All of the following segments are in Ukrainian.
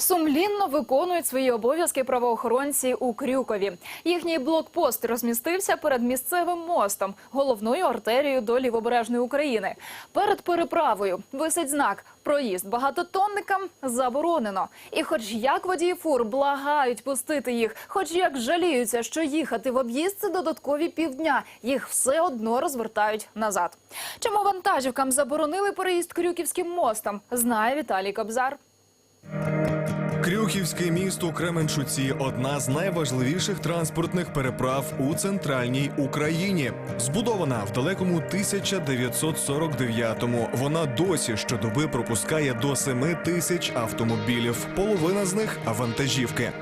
Сумлінно виконують свої обов'язки правоохоронці у Крюкові. Їхній блокпост розмістився перед місцевим мостом, головною артерією до лівобережної України. Перед переправою висить знак «Проїзд багатотонникам заборонено». І хоч як водії фур благають пустити їх, хоч як жаліються, що їхати в об'їзд це додаткові півдня, їх все одно розвертають назад. Чому вантажівкам заборонили переїзд Крюківським мостом, знає Віталій Кобзар. Крюківське місто Кременчуці одна з найважливіших транспортних переправ у центральній Україні. Збудована в далекому 1949-му. Вона досі щодоби пропускає до 7 тисяч автомобілів. Половина з них вантажівки.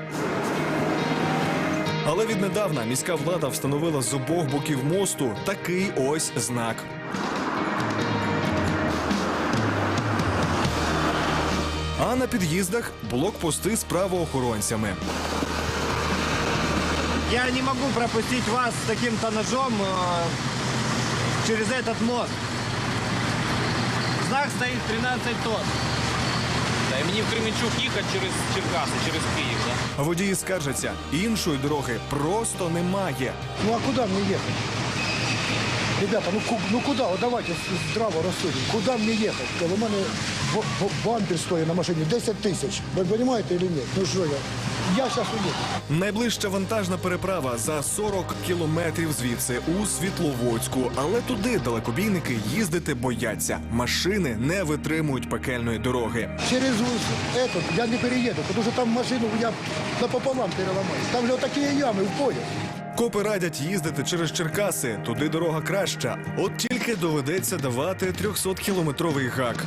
Але віднедавна міська влада встановила з обох боків мосту такий ось знак. А на під'їздах блокпости з правоохоронцями. Я не могу пропустить вас с таким-то ножом э, через этот мост. Знак стоит 13 тонн. Да, і мені в Кременчук їхати через Черкаси, через Київ. Да? Водії скаржаться, іншої дороги просто немає. Ну а куда мне ехать? Ребята, ну, ку- ну куда? Вот давайте здраво рассудим. Куда мне ехать? У мене бампер стоїть на машині 10 тисяч. Ви розумієте чи ні? Ну що я? Я зараз уїду. Найближча вантажна переправа за 40 кілометрів звідси у Світловодську. Але туди далекобійники їздити бояться. Машини не витримують пекельної дороги. Через этот я не перееду, тому що там машину я напополам переламаю. Там же такі ями в полі. Копи радять їздити через Черкаси. Туди дорога краща. От тільки доведеться давати 300-кілометровий гак.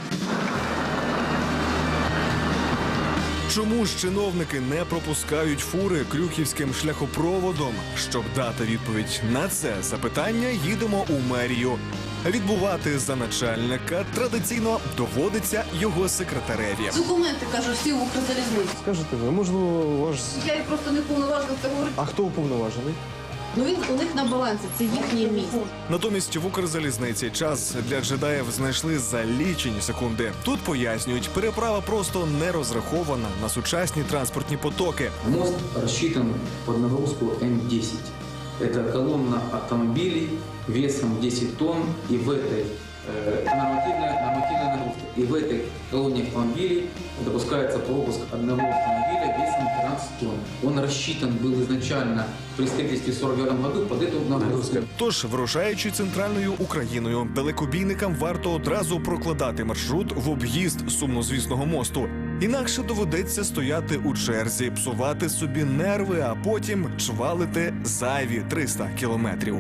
Чому ж чиновники не пропускають фури крюківським шляхопроводом? Щоб дати відповідь на це запитання, їдемо у мерію. Відбувати за начальника традиційно доводиться його секретареві. Документи кажу, всі в Укрзалізниці. Скажете ви, можливо, ваш. Я їх просто не повноважена це говорити. А хто уповноважений? Ну він у них на балансі, це їхнє місце. Натомість в Укрзалізниці час для джедаїв знайшли за лічені секунди. Тут пояснюють, переправа просто не розрахована на сучасні транспортні потоки. Мост розчитаний під нагрузку М10. Це колонна автомобілів весом 10 тонн і в этой И в этой колонне автомобилей допускается пропуск одного автомобиля весом 13 тонн. Он рассчитан был изначально при строительстве в 1949 году под эту нагрузку. Тож, вирушаючи центральною Україною, далекобійникам варто одразу прокладати маршрут в об'їзд сумнозвісного мосту. Інакше доведеться стояти у черзі, псувати собі нерви, а потім чвалити зайві 300 кілометрів.